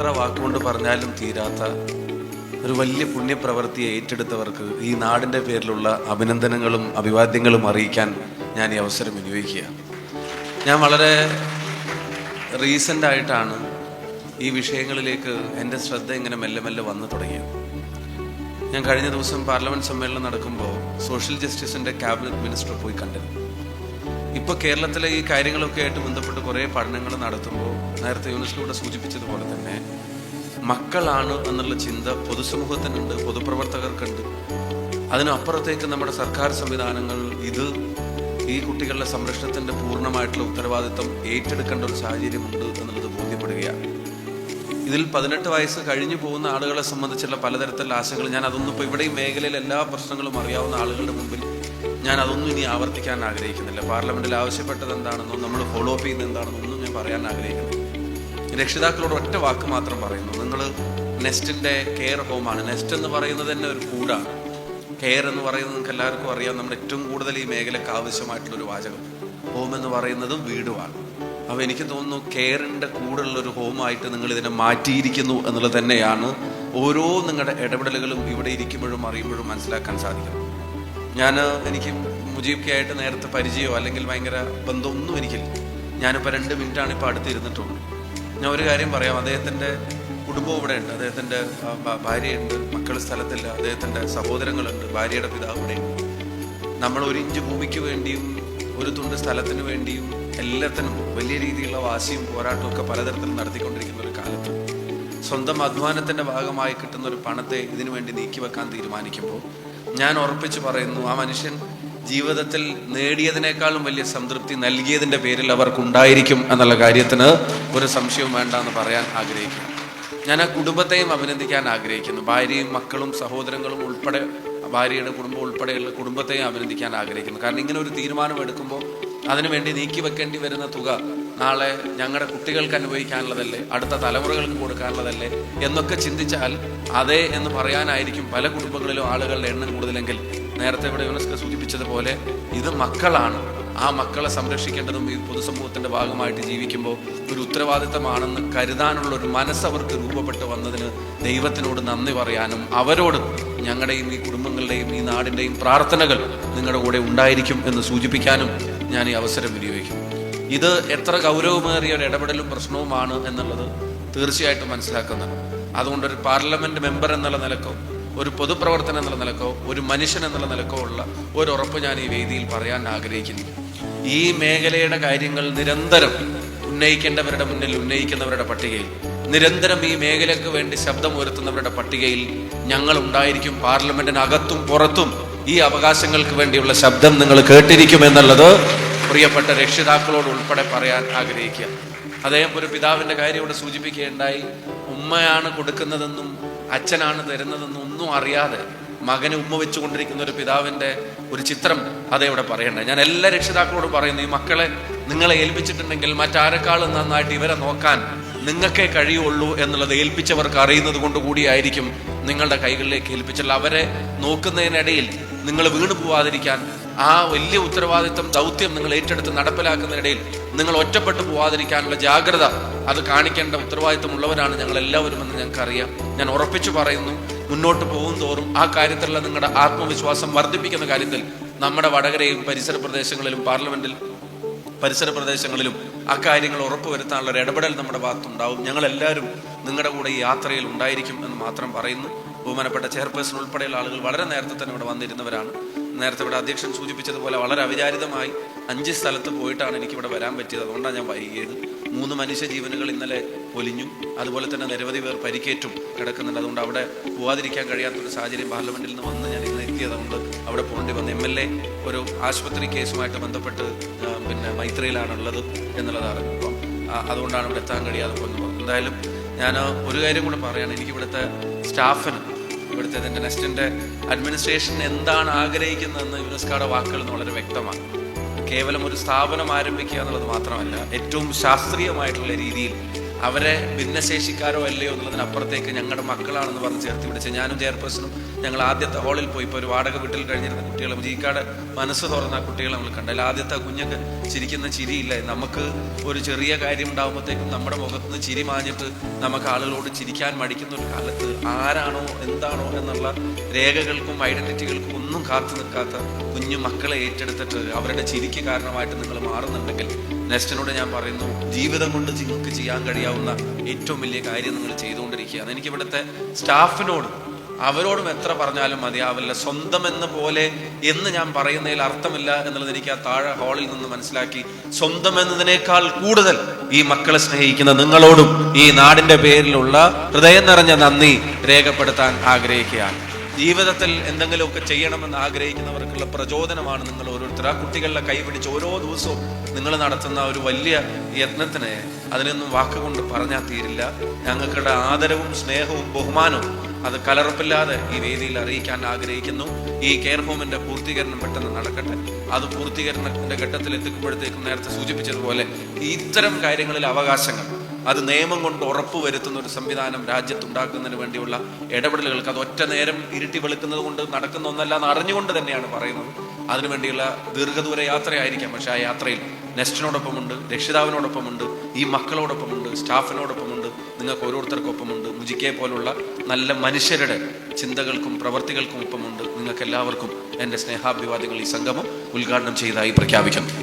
എത്ര വാക്കുകൊണ്ട് പറഞ്ഞാലും തീരാത്ത ഒരു വലിയ പുണ്യപ്രവൃത്തിയെ ഏറ്റെടുത്തവർക്ക് ഈ നാടിന്റെ പേരിലുള്ള അഭിനന്ദനങ്ങളും അഭിവാദ്യങ്ങളും അറിയിക്കാൻ ഞാൻ ഈ അവസരം വിനിയോഗിക്കുക. ഞാൻ വളരെ റീസെന്റായിട്ടാണ് ഈ വിഷയങ്ങളിലേക്ക് എന്റെ ശ്രദ്ധ ഇങ്ങനെ മെല്ലെ മെല്ലെ വന്നു തുടങ്ങിയത്. ഞാൻ കഴിഞ്ഞ ദിവസം പാർലമെന്റ് സമ്മേളനം നടക്കുമ്പോൾ സോഷ്യൽ ജസ്റ്റിസിന്റെ ക്യാബിനറ്റ് മിനിസ്റ്റർ പോയി കണ്ടിരുന്നു. ഇപ്പോൾ കേരളത്തിലെ ഈ കാര്യങ്ങളൊക്കെ ആയിട്ട് ബന്ധപ്പെട്ട് കുറേ പഠനങ്ങൾ നടത്തുമ്പോൾ നേരത്തെ യുനെസ്കോ സൂചിപ്പിച്ചതുപോലെ തന്നെ മക്കളാണ് എന്നുള്ള ചിന്ത പൊതുസമൂഹത്തിനുണ്ട് പൊതുപ്രവർത്തകർക്കുണ്ട്. അതിനപ്പുറത്തേക്ക് നമ്മുടെ സർക്കാർ സംവിധാനങ്ങൾ ഇത് ഈ കുട്ടികളുടെ സംരക്ഷണത്തിന്റെ പൂർണമായിട്ടുള്ള ഉത്തരവാദിത്വം ഏറ്റെടുക്കേണ്ട ഒരു സാഹചര്യമുണ്ട് എന്നുള്ളത് ബോധ്യപ്പെടുകയാണ്. ഇതിൽ പതിനെട്ട് വയസ്സ് കഴിഞ്ഞു പോകുന്ന ആളുകളെ സംബന്ധിച്ചുള്ള പലതരത്തിലുള്ള ആശങ്കകൾ ഞാൻ അതൊന്നും ഇപ്പോൾ ഇവിടെ ഈ മേഖലയിൽ എല്ലാ പ്രശ്നങ്ങളും അറിയാവുന്ന ആളുകളുടെ മുമ്പിൽ ഞാൻ അതൊന്നും ഇനി ആവർത്തിക്കാൻ ആഗ്രഹിക്കുന്നില്ല. പാർലമെന്റിൽ ആവശ്യപ്പെട്ടത് എന്താണെന്നോ നമ്മൾ ഫോളോ അപ്പ് ചെയ്യുന്നത് എന്താണെന്നോ ഒന്നും ഞാൻ പറയാൻ ആഗ്രഹിക്കുന്നില്ല. രക്ഷിതാക്കളോട് ഒറ്റ വാക്ക് മാത്രം പറയുന്നു. നിങ്ങൾ നെസ്റ്റിന്റെ കെയർ ഹോമാണ്. നെസ്റ്റ് എന്ന് പറയുന്നത് തന്നെ ഒരു കൂടാണ്. കെയർ എന്ന് പറയുന്നത് നിങ്ങൾക്ക് എല്ലാവർക്കും അറിയാം. നമ്മുടെ ഏറ്റവും കൂടുതൽ ഈ മേഖലയ്ക്ക് ആവശ്യമായിട്ടുള്ള ഒരു വാചകം. ഹോം എന്ന് പറയുന്നതും വീടുമാണ്. അപ്പോൾ എനിക്ക് തോന്നുന്നു കെയറിന്റെ കൂടുള്ള ഒരു ഹോമായിട്ട് നിങ്ങൾ ഇതിനെ മാറ്റിയിരിക്കുന്നു എന്നുള്ളത് തന്നെയാണ് ഓരോ നിങ്ങളുടെ ഇടപെടലുകളും ഇവിടെ ഇരിക്കുമ്പോഴും അറിയുമ്പോഴും മനസ്സിലാക്കാൻ സാധിക്കും. ഞാൻ എനിക്ക് മുജീബ് ആയിട്ട് നേരത്തെ പരിചയമോ അല്ലെങ്കിൽ ഭയങ്കര ബന്ധമൊന്നും എനിക്കില്ല. ഞാനിപ്പോൾ രണ്ട് മിനിറ്റാണ് ഇപ്പോൾ അടുത്തിരുന്നിട്ടുള്ളൂ ഞാൻ ഒരു കാര്യം പറയാം. അദ്ദേഹത്തിന്റെ കുടുംബം ഇവിടെ ഉണ്ട്. അദ്ദേഹത്തിന്റെ ഭാര്യയുണ്ട്. മക്കൾ സ്ഥലത്തില്ല. അദ്ദേഹത്തിന്റെ സഹോദരങ്ങളുണ്ട്. ഭാര്യയുടെ പിതാവ് ഇവിടെയുണ്ട് നമ്മൾ ഒരു ഇഞ്ച് ഭൂമിക്ക് വേണ്ടിയും ഒരു തുണ്ട് സ്ഥലത്തിന് വേണ്ടിയും എല്ലാത്തിനും വലിയ രീതിയിലുള്ള വാശിയും പോരാട്ടവും ഒക്കെ പലതരത്തിലും നടത്തിക്കൊണ്ടിരിക്കുന്ന ഒരു കാലത്ത് സ്വന്തം അധ്വാനത്തിന്റെ ഭാഗമായി കിട്ടുന്ന ഒരു പണത്തെ ഇതിനു വേണ്ടി നീക്കി വെക്കാൻ തീരുമാനിക്കുമ്പോൾ ഞാൻ ഉറപ്പിച്ചു പറയുന്നു ആ മനുഷ്യൻ ജീവിതത്തിൽ നേടിയതിനേക്കാളും വലിയ സംതൃപ്തി നൽകിയതിന്റെ പേരിൽ അവർക്കുണ്ടായിരിക്കും എന്നുള്ള കാര്യത്തിന് ഒരു സംശയവും വേണ്ട എന്ന് പറയാൻ ആഗ്രഹിക്കുന്നു. ഞാൻ ആ കുടുംബത്തെയും അഭിനന്ദിക്കാൻ ആഗ്രഹിക്കുന്നു. ഭാര്യയും മക്കളും സഹോദരങ്ങളും ഉൾപ്പെടെ ഭാര്യയുടെ കുടുംബം ഉൾപ്പെടെയുള്ള കുടുംബത്തെയും അഭിനന്ദിക്കാൻ ആഗ്രഹിക്കുന്നു. കാരണം ഇങ്ങനെ ഒരു തീരുമാനം എടുക്കുമ്പോൾ അതിനുവേണ്ടി നീക്കി വെക്കേണ്ടി വരുന്ന തുക നാളെ ഞങ്ങളുടെ കുട്ടികൾക്ക് അനുഭവിക്കാനുള്ളതല്ലേ അടുത്ത തലമുറകൾക്ക് കൊടുക്കാനുള്ളതല്ലേ എന്നൊക്കെ ചിന്തിച്ചാൽ അതെ എന്ന് പറയാനായിരിക്കും പല കുടുംബങ്ങളിലും ആളുകളുടെ എണ്ണം കൂടുതലെങ്കിൽ നേരത്തെ ഇവിടെ യുനെസ്കോ സൂചിപ്പിച്ചതുപോലെ ഇത് മക്കളാണ്. ആ മക്കളെ സംരക്ഷിക്കേണ്ടതും ഈ പൊതുസമൂഹത്തിന്റെ ഭാഗമായിട്ട് ജീവിക്കുമ്പോൾ ഒരു ഉത്തരവാദിത്തമാണെന്ന് കരുതാനുള്ള ഒരു മനസ്സ് അവർക്ക് രൂപപ്പെട്ട് വന്നതിന് ദൈവത്തിനോട് നന്ദി പറയാനും അവരോട് ഞങ്ങളുടെയും ഈ കുടുംബങ്ങളുടെയും ഈ നാടിന്റെയും പ്രാർത്ഥനകൾ നിങ്ങളുടെ കൂടെ ഉണ്ടായിരിക്കും എന്ന് സൂചിപ്പിക്കാനും ഞാൻ ഈ അവസരം വിനിയോഗിക്കും. ഇത് എത്ര ഗൗരവമേറിയ ഒരു ഇടപെടലും പ്രശ്നവുമാണ് എന്നുള്ളത് തീർച്ചയായിട്ടും മനസ്സിലാക്കുന്നുണ്ട് അതുകൊണ്ട് ഒരു പാർലമെന്റ് മെമ്പർ എന്നുള്ള നിലക്കോ ഒരു പൊതുപ്രവർത്തനം എന്നുള്ള നിലക്കോ ഒരു മനുഷ്യൻ എന്നുള്ള നിലക്കോ ഉള്ള ഒരു ഉറപ്പ് ഞാൻ ഈ വേദിയിൽ പറയാൻ ആഗ്രഹിക്കുന്നു. ഈ മേഖലയുടെ കാര്യങ്ങൾ നിരന്തരം ഉന്നയിക്കേണ്ടവരുടെ മുന്നിൽ ഉന്നയിക്കുന്നവരുടെ പട്ടികയിൽ നിരന്തരം ഈ മേഖലയ്ക്ക് വേണ്ടി ശബ്ദം ഉയർത്തുന്നവരുടെ പട്ടികയിൽ ഞങ്ങൾ ഉണ്ടായിരിക്കും പാർലമെന്റിനകത്തും പുറത്തും ഈ അവകാശങ്ങൾക്ക് വേണ്ടിയുള്ള ശബ്ദം നിങ്ങൾ കേട്ടിരിക്കും എന്നുള്ളത് പ്രിയപ്പെട്ട രക്ഷിതാക്കളോട് ഉൾപ്പെടെ പറയാൻ ആഗ്രഹിക്കുക. അദ്ദേഹം ഒരു പിതാവിന്റെ കാര്യം ഇവിടെ സൂചിപ്പിക്കുകയുണ്ടായി. ഉമ്മയാണ് കൊടുക്കുന്നതെന്നും അച്ഛനാണ് തരുന്നതെന്ന് ഒന്നും അറിയാതെ മകനെ ഉമ്മ വെച്ചുകൊണ്ടിരിക്കുന്ന ഒരു പിതാവിന്റെ ഒരു ചിത്രം അതേ ഇവിടെ പറയണ്ടേ? ഞാൻ എല്ലാ രക്ഷിതാക്കളോടും പറയുന്നു ഈ മക്കളെ നിങ്ങളെ ഏൽപ്പിച്ചിട്ടുണ്ടെങ്കിൽ മറ്റാരെക്കാളും നന്നായിട്ട് ഇവരെ നോക്കാൻ നിങ്ങൾക്കേ കഴിയുള്ളൂ എന്നുള്ളത് ഏൽപ്പിച്ചവർക്ക് അറിയുന്നത് കൊണ്ട് കൂടിയായിരിക്കും നിങ്ങളുടെ കൈകളിലേക്ക് ഏൽപ്പിച്ചുള്ള അവരെ നോക്കുന്നതിനിടയിൽ നിങ്ങൾ വീണു പോവാതിരിക്കാൻ ആ വലിയ ഉത്തരവാദിത്വം ദൗത്യം നിങ്ങൾ ഏറ്റെടുത്ത് നടപ്പിലാക്കുന്നതിനിടയിൽ നിങ്ങൾ ഒറ്റപ്പെട്ടു പോവാതിരിക്കാനുള്ള ജാഗ്രത അത് കാണിക്കേണ്ട ഉത്തരവാദിത്വമുള്ളവരാണ് ഞങ്ങൾ എല്ലാവരും എന്ന് ഞങ്ങൾക്കറിയാം. ഞാൻ ഉറപ്പിച്ചു പറയുന്നു മുന്നോട്ട് പോകും തോറും ആ കാര്യത്തിലുള്ള നിങ്ങളുടെ ആത്മവിശ്വാസം വർദ്ധിപ്പിക്കുന്ന കാര്യത്തിൽ നമ്മുടെ വടകരയും പരിസര പ്രദേശങ്ങളിലും പാർലമെന്റിൽ പരിസര പ്രദേശങ്ങളിലും അക്കാര്യങ്ങൾ ഉറപ്പുവരുത്താനുള്ള ഒരു ഇടപെടൽ നമ്മുടെ ഭാഗത്തുണ്ടാവും. ഞങ്ങളെല്ലാവരും നിങ്ങളുടെ കൂടെ ഈ യാത്രയിൽ ഉണ്ടായിരിക്കും എന്ന് മാത്രം പറയുന്നു. ബഹുമാനപ്പെട്ട ചെയർപേഴ്സൺ ഉൾപ്പെടെയുള്ള ആളുകൾ വളരെ നേരത്തെ തന്നെ ഇവിടെ വന്നിരുന്നവരാണ്. നേരത്തെ ഇവിടെ അധ്യക്ഷൻ സൂചിപ്പിച്ചതുപോലെ വളരെ അവിചാരിതമായി അഞ്ച് സ്ഥലത്ത് പോയിട്ടാണ് എനിക്ക് ഇവിടെ വരാൻ പറ്റിയത്. അതുകൊണ്ടാണ് ഞാൻ വൈകിയത്. മൂന്ന് മനുഷ്യ ജീവനുകൾ ഇന്നലെ പൊലിഞ്ഞു അതുപോലെ തന്നെ നിരവധി പേർ പരിക്കേറ്റും കിടക്കുന്നുണ്ട്. അതുകൊണ്ട് അവിടെ പോവാതിരിക്കാൻ കഴിയാത്തൊരു സാഹചര്യം പാർലമെന്റിൽ നിന്ന് വന്ന് ഞാൻ ഇന്ന് എത്തിയതുകൊണ്ട് അവിടെ പോകേണ്ടി വന്നു. എം എൽ എ ഒരു ആശുപത്രി കേസുമായിട്ട് ബന്ധപ്പെട്ട് പിന്നെ മൈത്രിയിലാണുള്ളത് എന്നുള്ളതാണ് അപ്പം അതുകൊണ്ടാണ് ഇവിടെ എത്താൻ കഴിയാതെ പോകുന്നത് എന്തായാലും ഞാൻ ഒരു കാര്യം കൂടെ പറയുകയാണ്. എനിക്ക് ഇവിടുത്തെ സ്റ്റാഫിന് ഇവിടുത്തെ ഇതിന്റെ നെസ്റ്റിന്റെ അഡ്മിനിസ്ട്രേഷൻ എന്താണ് ആഗ്രഹിക്കുന്നതെന്ന് യുനെസ്കോയുടെ വാക്കുകൾ വളരെ വ്യക്തമാണ്. കേവലം ഒരു സ്ഥാപനം ആരംഭിക്കുക എന്നുള്ളത് മാത്രമല്ല ഏറ്റവും ശാസ്ത്രീയമായിട്ടുള്ള രീതിയിൽ അവരെ ഭിന്നശേഷിക്കാരോ അല്ലയോ എന്നുള്ളതിനപ്പുറത്തേക്ക് ഞങ്ങളുടെ മക്കളാണെന്ന് പറഞ്ഞ് ചേർത്ത് പിടിച്ച് ഞാനും ചെയർപേഴ്സണും ഞങ്ങൾ ആദ്യത്തെ ഹാളിൽ പോയി ഇപ്പോൾ ഒരു വാടക വീട്ടിൽ കഴിഞ്ഞിരുന്ന കുട്ടികളെ ജീക്കാട് മനസ്സ് തുറന്ന കുട്ടികളെ നമ്മൾ കണ്ടു. അതിൽ ആദ്യത്തെ കുഞ്ഞൊക്കെ ചിരിക്കുന്ന ചിരിയില്ല. നമുക്ക് ഒരു ചെറിയ കാര്യം ഉണ്ടാകുമ്പോഴത്തേക്കും നമ്മുടെ മുഖത്ത് നിന്ന് ചിരി മാഞ്ഞിട്ട് നമുക്ക് ആളുകളോട് ചിരിക്കാൻ മടിക്കുന്ന ഒരു കാലത്ത് ആരാണോ എന്താണോ എന്നുള്ള രേഖകൾക്കും ഐഡന്റിറ്റികൾക്കും ഒന്നും കാത്തു നിൽക്കാത്ത കുഞ്ഞു മക്കളെ ഏറ്റെടുത്തിട്ട് അവരുടെ ചിരിക്ക് കാരണമായിട്ട് നിങ്ങൾ മാറുന്നുണ്ടെങ്കിൽ നെക്സ്റ്റിനോട് ഞാൻ പറയുന്നു ജീവിതം കൊണ്ട് നിങ്ങൾക്ക് ചെയ്യാൻ കഴിയാവുന്ന ഏറ്റവും വലിയ കാര്യം നിങ്ങൾ ചെയ്തുകൊണ്ടിരിക്കുകയാണ്. ഇവിടുത്തെ സ്റ്റാഫിനോട് അവരോടും എത്ര പറഞ്ഞാലും മതിയാവില്ല സ്വന്തം എന്ന പോലെ എന്ന് ഞാൻ പറയുന്നതിൽ അർത്ഥമില്ല എന്നുള്ളത് എനിക്ക് ആ താഴെ ഹാളിൽ നിന്ന് മനസ്സിലാക്കി. സ്വന്തം എന്നതിനേക്കാൾ കൂടുതൽ ഈ മക്കളെ സ്നേഹിക്കുന്ന നിങ്ങളോടും ഈ നാടിന്റെ പേരിലുള്ള ഹൃദയം നിറഞ്ഞ നന്ദി രേഖപ്പെടുത്താൻ ആഗ്രഹിക്കുകയാണ്. ജീവിതത്തിൽ എന്തെങ്കിലുമൊക്കെ ചെയ്യണമെന്ന് ആഗ്രഹിക്കുന്നവർക്കുള്ള പ്രചോദനമാണ് നിങ്ങൾ ഓരോരുത്തർ ആ കുട്ടികളുടെ കൈപിടിച്ച് ഓരോ ദിവസവും നിങ്ങൾ നടത്തുന്ന ഒരു വലിയ യത്നത്തിന് അതിനൊന്നും വാക്കുകൊണ്ട് പറഞ്ഞാൽ തീരില്ല. ഞങ്ങൾക്കിടെ ആദരവും സ്നേഹവും ബഹുമാനവും അത് കലർപ്പില്ലാതെ ഈ വേദിയിൽ അറിയിക്കാൻ ആഗ്രഹിക്കുന്നു. ഈ കെയർ ഹോമിന്റെ പൂർത്തീകരണം പെട്ടെന്ന് നടക്കട്ടെ. അത് പൂർത്തീകരണത്തിന്റെ ഘട്ടത്തിൽ എത്തിക്കുമ്പോഴത്തേക്കും നേരത്തെ സൂചിപ്പിച്ചതുപോലെ ഇത്തരം കാര്യങ്ങളിൽ അവകാശങ്ങൾ അത് നിയമം കൊണ്ട് ഉറപ്പുവരുത്തുന്ന ഒരു സംവിധാനം രാജ്യത്തുണ്ടാക്കുന്നതിന് വേണ്ടിയുള്ള ഇടപെടലുകൾക്ക് അത് ഒറ്റ നേരം ഇരുട്ടി വെളുക്കുന്നത് കൊണ്ട് നടക്കുന്ന ഒന്നല്ല എന്ന് അറിഞ്ഞുകൊണ്ട് തന്നെയാണ് പറയുന്നത്. അതിനുവേണ്ടിയുള്ള ദീർഘദൂര യാത്രയായിരിക്കാം. പക്ഷെ ആ യാത്രയിൽ നെസ്റ്റിനോടൊപ്പമുണ്ട് രക്ഷിതാവിനോടൊപ്പമുണ്ട് ഈ മക്കളോടൊപ്പമുണ്ട് സ്റ്റാഫിനോടൊപ്പമുണ്ട് നിങ്ങൾക്ക് ഓരോരുത്തർക്കൊപ്പമുണ്ട് മുജിക്കെ പോലുള്ള നല്ല മനുഷ്യരുടെ ചിന്തകൾക്കും പ്രവർത്തികൾക്കും ഒപ്പമുണ്ട്. നിങ്ങൾക്ക് എല്ലാവർക്കും എന്റെ സ്നേഹാഭിവാദ്യങ്ങൾ ഈ സംഗമം ഉദ്ഘാടനം ചെയ്തതായി പ്രഖ്യാപിക്കുന്നു.